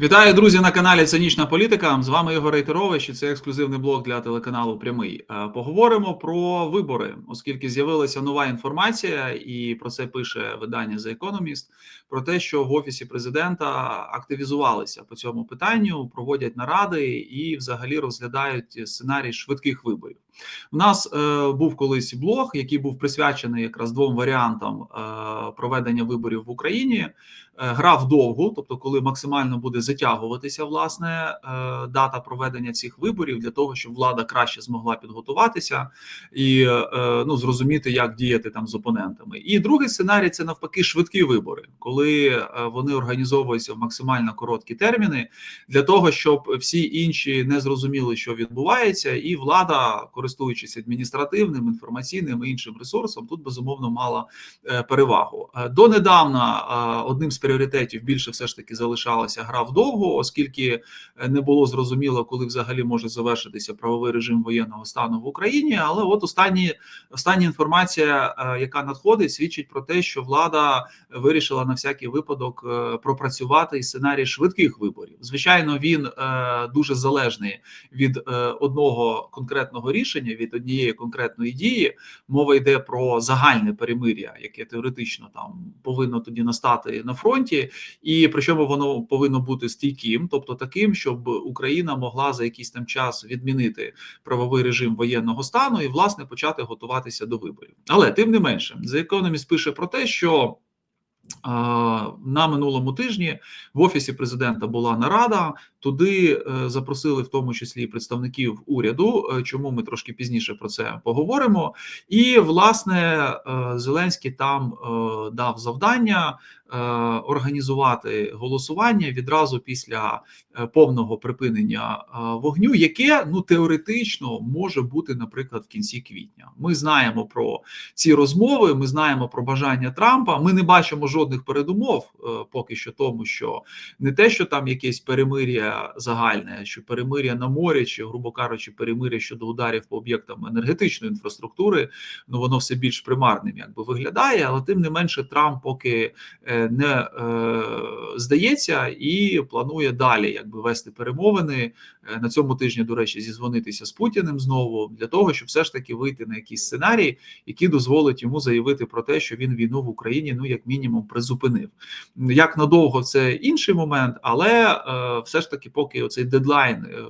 Вітаю, друзі, на каналі Цинічна політика. З вами Ігор Рейтерович і це ексклюзивний блог для телеканалу Прямий. Е, Поговоримо про вибори, оскільки з'явилася нова інформація, і про це пише видання The Economist, про те, що в офісі президента активізувалися по цьому питанню, проводять наради і, взагалі, розглядають сценарій швидких виборів. У нас е, був колись блог, який був присвячений якраз двом варіантам е, проведення виборів в Україні. Е, грав довго, тобто, коли максимально буде затягуватися власне е, дата проведення цих виборів для того, щоб влада краще змогла підготуватися і е, ну зрозуміти, як діяти там з опонентами. І другий сценарій це навпаки швидкі вибори, коли вони організовуються в максимально короткі терміни, для того, щоб всі інші не зрозуміли, що відбувається, і влада, користуючись адміністративним, інформаційним і іншим ресурсом, тут безумовно мала е, перевагу. Е, Донедавна е, одним з пріоритетів більше все ж таки залишалася гра вдовго, оскільки е, не було зрозуміло, коли взагалі може завершитися правовий режим воєнного стану в Україні. Але от останні остання інформація, яка надходить, свідчить про те, що влада вирішила на всякий випадок пропрацювати сценарій швидких виборів. Звичайно, він дуже залежний від одного конкретного рішення, від однієї конкретної дії. Мова йде про загальне перемир'я, яке теоретично там повинно тоді настати на фронті, і причому воно повинно бути стійким, тобто таким, щоб Україна могла за якийсь там час відмінити правовий режим воєнного стану і власне почати готуватися до виборів. Але тим не менше, The Economist пише про те, що. На минулому тижні в офісі президента була нарада. Туди е, запросили в тому числі представників уряду. е, Чому ми трошки пізніше про це поговоримо? І власне е, Зеленський там дав завдання організувати голосування відразу після повного припинення вогню, яке ну теоретично може бути, наприклад, в кінці квітня. Ми знаємо про ці розмови. Ми знаємо про бажання Трампа. Ми не бачимо жодних передумов е, поки що, тому що не те, що там якесь перемир'я загальне, що перемир'я на морі, чи, грубо кажучи, перемир'я щодо ударів по об'єктам енергетичної інфраструктури, ну воно все більш примарним, якби виглядає, але тим не менше, Трамп поки е, не е, здається і планує далі, якби вести перемовини е, на цьому тижні. До речі, зізвонитися з Путіним знову для того, щоб все ж таки вийти на якийсь сценарій, який дозволить йому заявити про те, що він війну в Україні ну як мінімум призупинив. Як надовго це інший момент, але е, все ж таки, поки оцей дедлайн, е,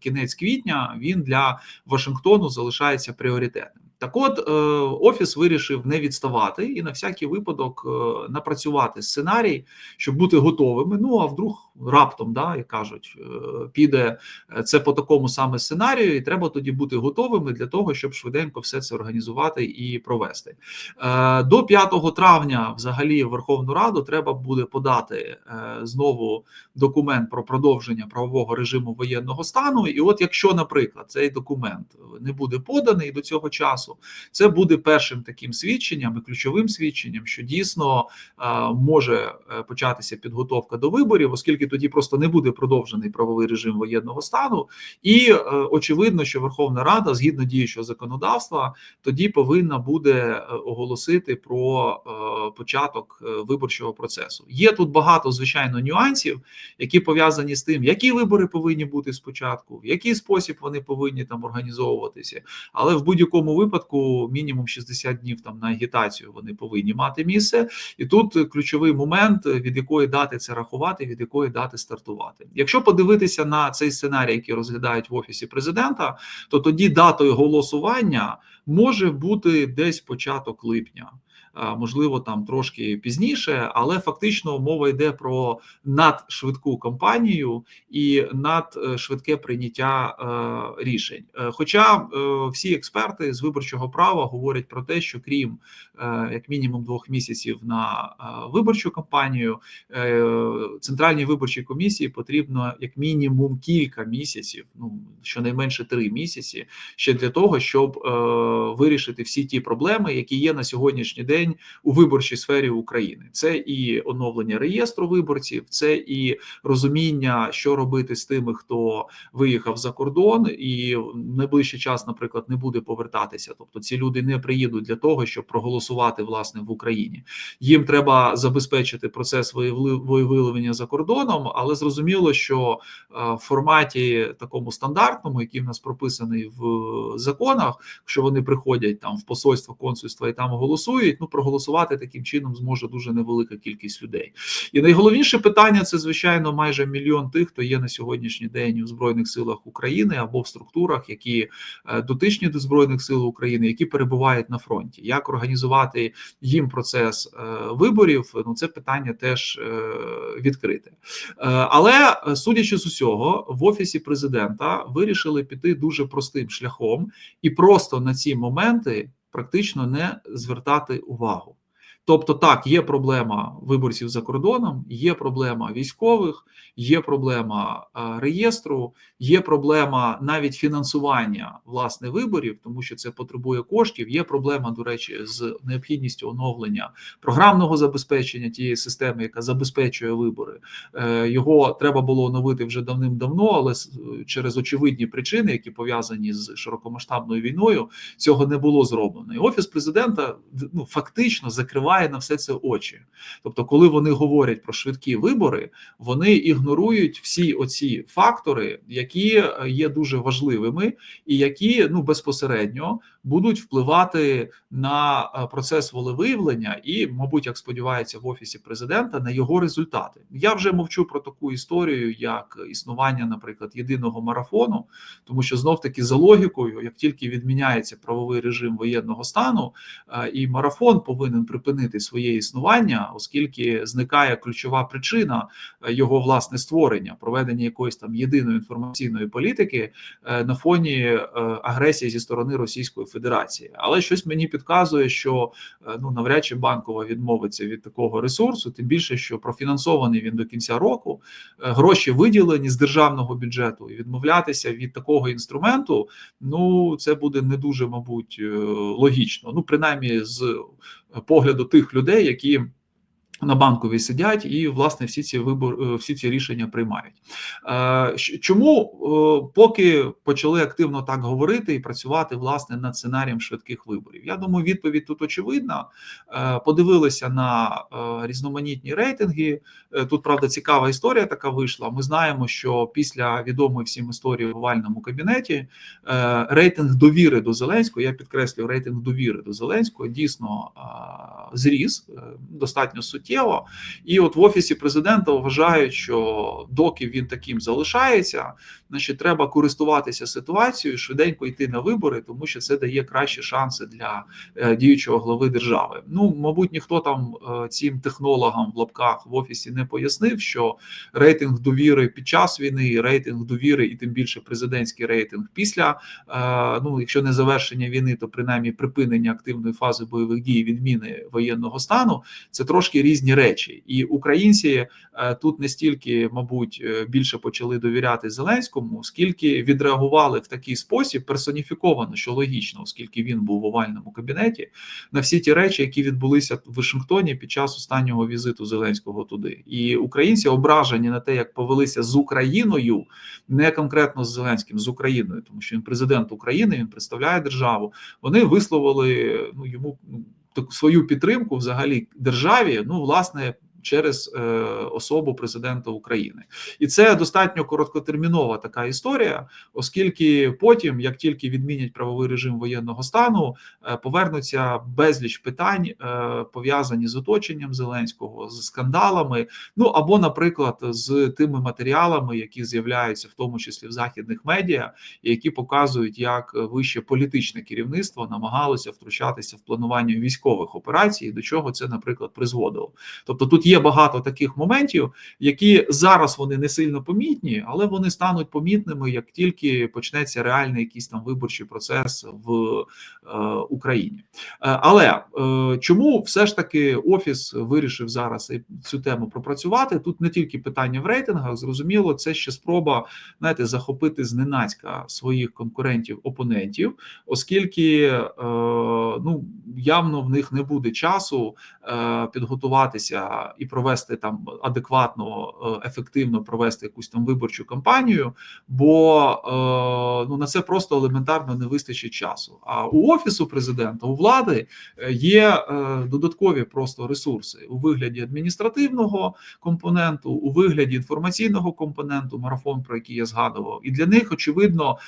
кінець квітня, він для Вашингтону залишається пріоритетним. Так, от е, офіс вирішив не відставати і на всякий випадок напрацювати сценарій, щоб бути готовими. Ну а вдруг раптом, да, як кажуть, е, піде це по такому саме сценарію, і треба тоді бути готовими для того, щоб швиденько все це організувати і провести. Е, До 5 травня, взагалі, в Верховну Раду треба буде подати е, знову документ про продовження правового режиму воєнного стану. І от, якщо, наприклад, цей документ не буде поданий до цього часу, це буде першим таким свідченням і ключовим свідченням, що дійсно е, може е, початися підготовка до виборів, оскільки тоді просто не буде продовжений правовий режим воєнного стану, і е, очевидно, що Верховна Рада, згідно діючого законодавства, тоді повинна буде е, оголосити про е, початок виборчого процесу. Є тут багато звичайно нюансів, які пов'язані з тим, які вибори повинні бути спочатку, в який спосіб вони повинні там організовуватися, але в будь-якому випадку мінімум 60 днів там на агітацію вони повинні мати місце. І тут ключовий момент, від якої дати це рахувати, від якої дати стартувати. Якщо подивитися на цей сценарій, який розглядають в офісі президента, то тоді датою голосування може бути десь початок липня. Можливо, там трошки пізніше, але фактично мова йде про надшвидку кампанію і надшвидке прийняття е, рішень. Е, Хоча е, всі експерти з виборчого права говорять про те, що крім е, як мінімум двох місяців на е, виборчу кампанію, е, центральній виборчій комісії потрібно як мінімум кілька місяців, ну щонайменше три місяці, ще для того, щоб е, вирішити всі ті проблеми, які є на сьогоднішній день у виборчій сфері України. Це і оновлення реєстру виборців, це і розуміння, що робити з тими, хто виїхав за кордон, і в найближчий час, наприклад, не буде повертатися. Тобто ці люди не приїдуть для того, щоб проголосувати власне в Україні. Їм треба забезпечити процес виявлення за кордоном, але зрозуміло, що в форматі такому стандартному, який в нас прописаний в законах, якщо вони приходять там в посольство, консульство і там голосують, ну проголосувати таким чином зможе дуже невелика кількість людей. І найголовніше питання це звичайно майже мільйон тих, хто є на сьогоднішній день у збройних силах України або в структурах, які е, дотичні до збройних сил України, які перебувають на фронті. Як організувати їм процес е, виборів? Ну це питання теж е, відкрите. Але судячи з усього, в офісі президента вирішили піти дуже простим шляхом і просто на ці моменти практично не звертати увагу. Тобто, так, є проблема виборців за кордоном, є проблема військових, є проблема реєстру, є проблема навіть фінансування власне виборів, тому що це потребує коштів. Є проблема, до речі, з необхідністю оновлення програмного забезпечення тієї системи, яка забезпечує вибори. Е, його треба було оновити вже давним-давно, але через очевидні причини, які пов'язані з широкомасштабною війною, цього не було зроблено. І офіс президента ну фактично закриває закриває на все це очі. Тобто, коли вони говорять про швидкі вибори, вони ігнорують всі оці фактори, які е, є дуже важливими, і які ну безпосередньо будуть впливати на е, процес волевиявлення і, мабуть, як сподівається, в офісі президента на його результати. Я вже мовчу про таку історію, як існування, наприклад, єдиного марафону, тому що знов таки за логікою, як тільки відміняється правовий режим воєнного стану, е, і марафон повинен припинити своє існування, оскільки зникає ключова причина е, його власне створення, проведення якоїсь там єдиної інформаційної політики на фоні агресії зі сторони Російської Федерації, але щось мені підказує, що е, ну навряд чи банкова відмовиться від такого ресурсу, тим більше, що профінансований він до кінця року, е, гроші виділені з державного бюджету, і відмовлятися від такого інструменту, ну це буде не дуже, мабуть, е, логічно. Ну, принаймні, з погляду тих людей, які на банковій сидять і власне всі ці вибори, е, всі ці рішення приймають. Е, чому е, поки почали активно так говорити і працювати власне над сценарієм швидких виборів? Я думаю, відповідь тут очевидна. Подивилися на різноманітні рейтинги. Тут правда цікава історія така вийшла. Ми знаємо, що після відомої всім історії в овальному кабінеті рейтинг довіри до Зеленського. Я підкреслюю рейтинг довіри до Зеленського дійсно зріс достатньо суттєво суттєво. І от в офісі президента вважають, що доки він таким залишається, значить треба користуватися ситуацією, швиденько йти на вибори, тому що це дає кращі шанси для е, діючого глави держави. Ну, мабуть, ніхто там е, цим технологам в лапках в офісі не пояснив, що рейтинг довіри під час війни, рейтинг довіри, і тим більше президентський рейтинг після е, ну, якщо не завершення війни, то принаймні припинення активної фази бойових дій, відміни воєнного стану, це трошки різні речі, і українці е, тут не стільки, мабуть, е, більше почали довіряти Зеленському, скільки відреагували в такий спосіб персоніфіковано, що логічно, оскільки він був в овальному кабінеті, на всі ті речі, які відбулися в Вашингтоні під час останнього візиту Зеленського туди, і українці ображені на те, як повелися з Україною, не конкретно з Зеленським, з Україною, тому що він президент України, він представляє державу. Вони висловили ну йому ну, таку свою підтримку взагалі державі, ну власне через е, особу президента України, і це достатньо короткотермінова така історія, оскільки потім, як тільки відмінять правовий режим воєнного стану, е, повернуться безліч питань е, пов'язані з оточенням Зеленського, з скандалами. Ну або, наприклад, з тими матеріалами, які з'являються в тому числі в західних медіа, які показують, як вище політичне керівництво намагалося втручатися в планування військових операцій, до чого це, наприклад, призводило. Тобто, тут є є багато таких моментів, які зараз вони не сильно помітні, але вони стануть помітними, як тільки почнеться реальний якийсь там виборчий процес в е, Україні. Е, але е, чому все ж таки офіс вирішив зараз цю тему пропрацювати? Тут не тільки питання в рейтингах, зрозуміло, це ще спроба знаєте, захопити зненацька своїх конкурентів-опонентів, оскільки е, ну явно в них не буде часу е, підготуватися і провести там адекватно, е, ефективно провести якусь там виборчу кампанію, бо е, ну на це просто елементарно не вистачить часу. А у офісу президента у влади е, є додаткові просто ресурси у вигляді адміністративного компоненту, у вигляді інформаційного компоненту, марафон, про який я згадував, і для них очевидно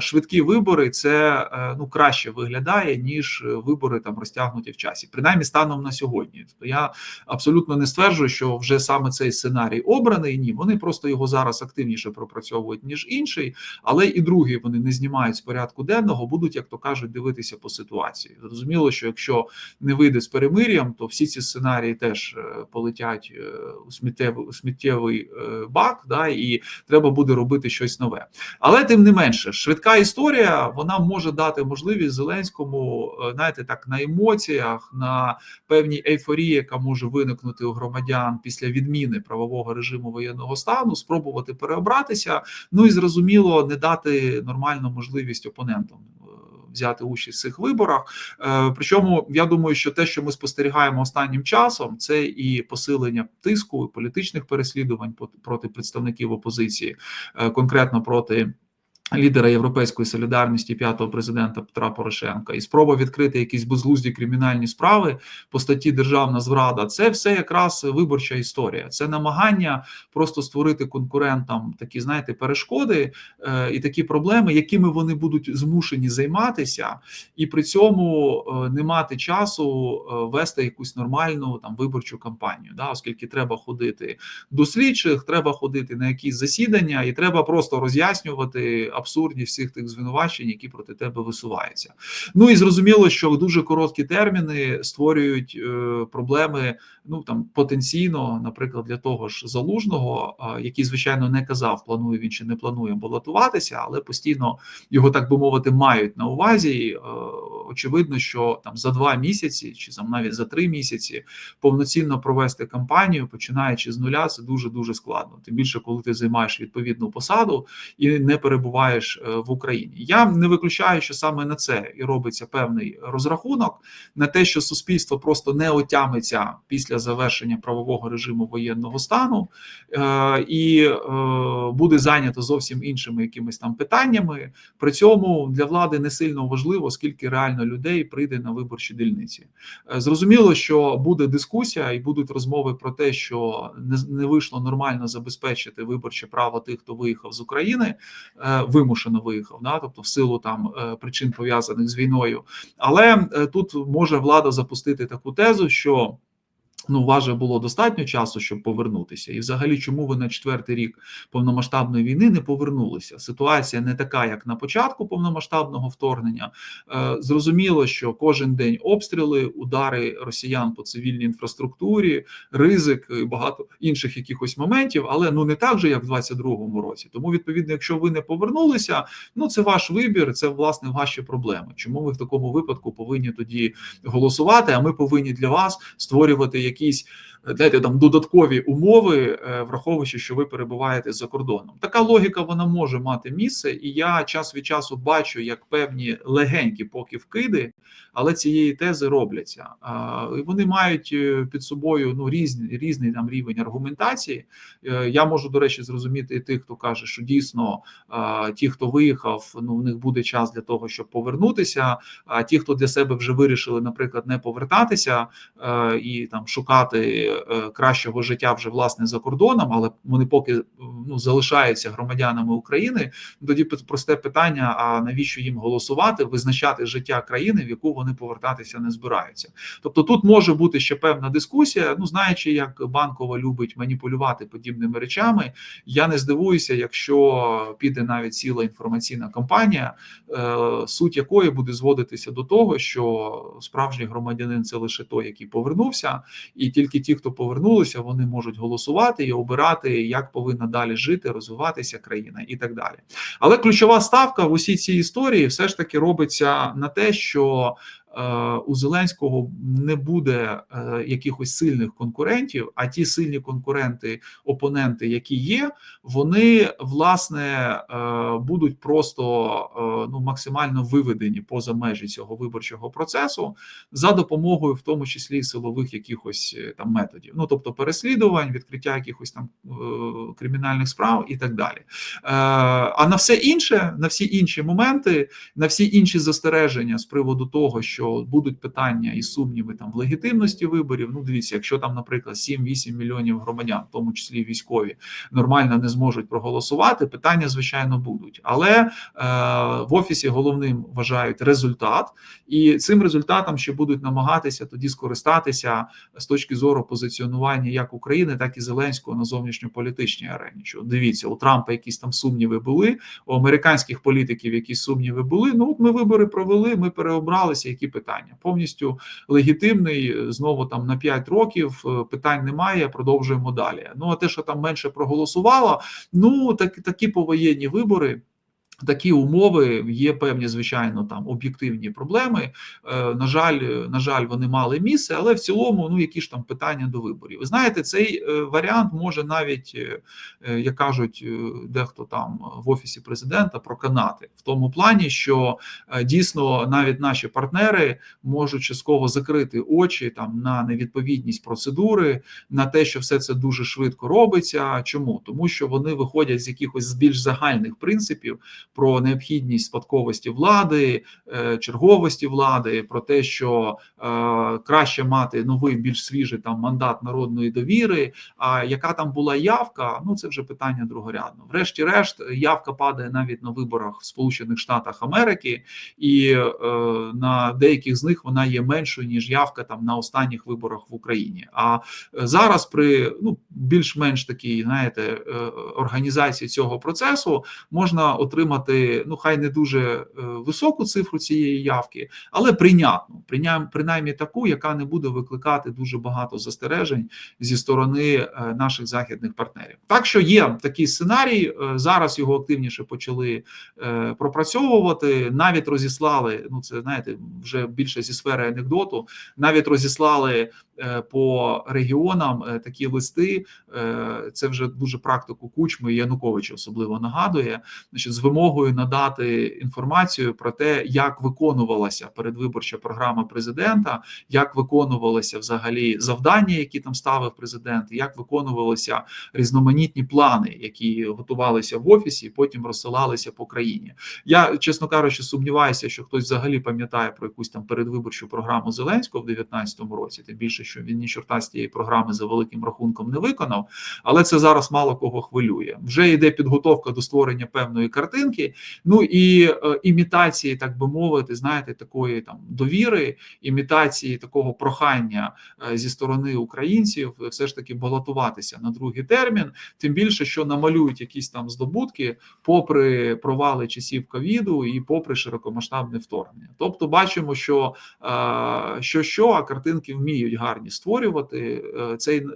швидкі вибори це ну краще виглядає ніж вибори там розтягнуті в часі, принаймні станом на сьогодні. Тобто я абсолютно не стверджую, що вже саме цей сценарій обраний. Ні, вони просто його зараз активніше пропрацьовують ніж інший, але і другий вони не знімають з порядку денного, будуть, як то кажуть, дивитися по ситуації. Зрозуміло, що якщо не вийде з перемир'ям, то всі ці сценарії теж е, полетять е, у сміттєвий, у сміттєвий е, бак, да, і треба буде робити щось нове. Але тим не менше, швидка історія вона може дати можливість Зеленському, знаєте, так на емоціях, на певній ейфорії, яка може виникнути у громадян після відміни правового режиму воєнного стану, спробувати переобратися. Ну і зрозуміло, не дати нормальну можливість опонентам взяти участь в цих виборах. Е, причому я думаю, що те, що ми спостерігаємо останнім часом, це і посилення тиску, і політичних переслідувань проти представників опозиції, е, конкретно проти лідера Європейської солідарності п'ятого президента Петра Порошенка і спроба відкрити якісь безглузді кримінальні справи по статті Державна зрада це все якраз виборча історія. Це намагання просто створити конкурентам такі, знаєте, перешкоди е, і такі проблеми, якими вони будуть змушені займатися, і при цьому е, не мати часу е, вести якусь нормальну там виборчу кампанію. Да, оскільки треба ходити до слідчих, треба ходити на якісь засідання, і треба просто роз'яснювати абсурдність всіх тих звинувачень, які проти тебе висуваються. Ну і зрозуміло, що дуже короткі терміни створюють е, проблеми. Ну там потенційно, наприклад, для того ж залужного, е, який звичайно не казав, планує він чи не планує балотуватися, але постійно його так би мовити мають на увазі. Очевидно, що там за два місяці чи там навіть за три місяці повноцінно провести кампанію, починаючи з нуля, це дуже дуже складно. Тим більше, коли ти займаєш відповідну посаду і не перебуваєш е, в Україні. Я не виключаю, що саме на це і робиться певний розрахунок на те, що суспільство просто не отямиться після завершення правового режиму воєнного стану е, і е, буде зайнято зовсім іншими якимись там питаннями. При цьому для влади не сильно важливо, скільки реально реально людей прийде на виборчі дільниці. Е, зрозуміло, що буде дискусія і будуть розмови про те, що не вийшло нормально забезпечити виборче право тих, хто виїхав з України, е, вимушено виїхав, да, тобто в силу там е, причин пов'язаних з війною. Але тут може влада запустити таку тезу, що Ну, у вас же було достатньо часу, щоб повернутися, і взагалі, чому ви на четвертий рік повномасштабної війни не повернулися? Ситуація не така, як на початку повномасштабного вторгнення. Е, зрозуміло, що кожен день обстріли, удари росіян по цивільній інфраструктурі, ризик і багато інших якихось моментів, але ну не так же, як в 22-му році. Тому, відповідно, якщо ви не повернулися, ну це ваш вибір, це власне ваші проблеми. Чому ви в такому випадку повинні тоді голосувати? А ми повинні для вас створювати якісь знаєте, там додаткові умови, е, враховуючи, що ви перебуваєте за кордоном. Така логіка вона може мати місце, і я час від часу бачу, як певні легенькі поки вкиди, але цієї тези робляться. Вони мають е, під собою ну різний різний там рівень аргументації. Е, я можу до речі зрозуміти і тих, хто каже, що дійсно ті, хто виїхав, ну в них буде час для того, щоб повернутися. А ті, хто для себе вже вирішили, наприклад, не повертатися і там шукати. Е, кращого життя вже власне за кордоном, але вони поки ну залишаються громадянами України. Тоді просте питання: а навіщо їм голосувати, визначати життя країни, в яку вони повертатися не збираються? Тобто тут може бути ще певна дискусія. Ну знаючи, як банкова любить маніпулювати подібними речами, я не здивуюся, якщо піде навіть ціла інформаційна кампанія, е, суть якої буде зводитися до того, що справжній громадянин це лише той, який повернувся, і тільки ті, хто повернулися, вони можуть голосувати і обирати, як повинна далі жити, розвиватися країна і так далі. Але ключова ставка в усій цій історії все ж таки робиться на те, що у Зеленського не буде е, якихось сильних конкурентів, а ті сильні конкуренти, опоненти, які є, вони власне е, будуть просто е, ну максимально виведені поза межі цього виборчого процесу за допомогою, в тому числі силових якихось там методів, ну тобто переслідувань, відкриття якихось там кримінальних справ і так далі. А на все інше, на всі інші моменти, на всі інші застереження з приводу того, що будуть питання і сумніви там в легітимності виборів. Ну, дивіться, якщо там, наприклад, 7-8 мільйонів громадян, в тому числі військові, нормально не зможуть проголосувати. Питання, звичайно, будуть, але е, в офісі головним вважають результат, і цим результатом ще будуть намагатися тоді скористатися з точки зору позиціонування як України, так і Зеленського на зовнішньополітичній арені. Що дивіться, у Трампа якісь там сумніви були, у американських політиків якісь сумніви були. Ну от ми вибори провели, ми переобралися. Які питання повністю легітимний знову там на 5 років е, питань немає. Продовжуємо далі. Ну а те, що там менше проголосувало, ну так такі повоєнні вибори. Такі умови є певні, звичайно, там об'єктивні проблеми. Е, на жаль, на жаль, вони мали місце, але в цілому, ну які ж там питання до виборів. Ви знаєте, цей е, варіант може навіть, е, як кажуть, дехто там в офісі президента проканати в тому плані, що дійсно навіть наші партнери можуть частково закрити очі там на невідповідність процедури, на те, що все це дуже швидко робиться. Чому тому, що вони виходять з якихось більш загальних принципів про необхідність спадковості влади, е, черговості влади, про те, що е, краще мати новий, більш свіжий там мандат народної довіри. А яка там була явка? Ну це вже питання другорядно. Врешті-решт, явка падає навіть на виборах в Сполучених Штатах Америки, і е, на деяких з них вона є меншою ніж явка там на останніх виборах в Україні. А зараз при ну більш-менш такій, знаєте, організації цього процесу можна отримати отримати ну хай не дуже е, високу цифру цієї явки, але прийнятну, принаймні таку, яка не буде викликати дуже багато застережень зі сторони е, наших західних партнерів. Так що є такий сценарій. Е, зараз його активніше почали пропрацьовувати. Навіть розіслали. Ну це знаєте, вже більше зі сфери анекдоту. Навіть розіслали по регіонам такі листи. Це вже дуже практику кучми Януковича особливо нагадує. Значить, з вимогою вимогою надати інформацію про те, як виконувалася передвиборча програма президента, як виконувалися взагалі завдання, які там ставив президент, як виконувалися різноманітні плани, які готувалися в офісі, і потім розсилалися по країні. Я чесно кажучи, сумніваюся, що хтось взагалі пам'ятає про якусь там передвиборчу програму Зеленського в 2019 році. Тим більше, що він ні чорта з тієї програми за великим рахунком не виконав, але це зараз мало кого хвилює. Вже йде підготовка до створення певної картинки ринки, ну і е, імітації, так би мовити, знаєте, такої там довіри, імітації такого прохання е, зі сторони українців, все ж таки балотуватися на другий термін, тим більше, що намалюють якісь там здобутки, попри провали часів ковіду і попри широкомасштабне вторгнення. Тобто, бачимо, що е, що, що а картинки вміють гарні створювати. Е, цей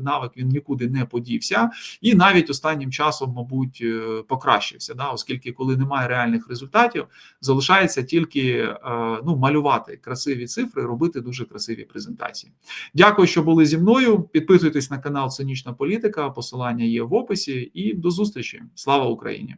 навик він нікуди не подівся, і навіть останнім часом, мабуть, покращився, да, оскільки оскільки коли немає реальних результатів, залишається тільки е, ну малювати красиві цифри, робити дуже красиві презентації. Дякую, що були зі мною. Підписуйтесь на канал Цинічна Політика. Посилання є в описі, і до зустрічі. Слава Україні!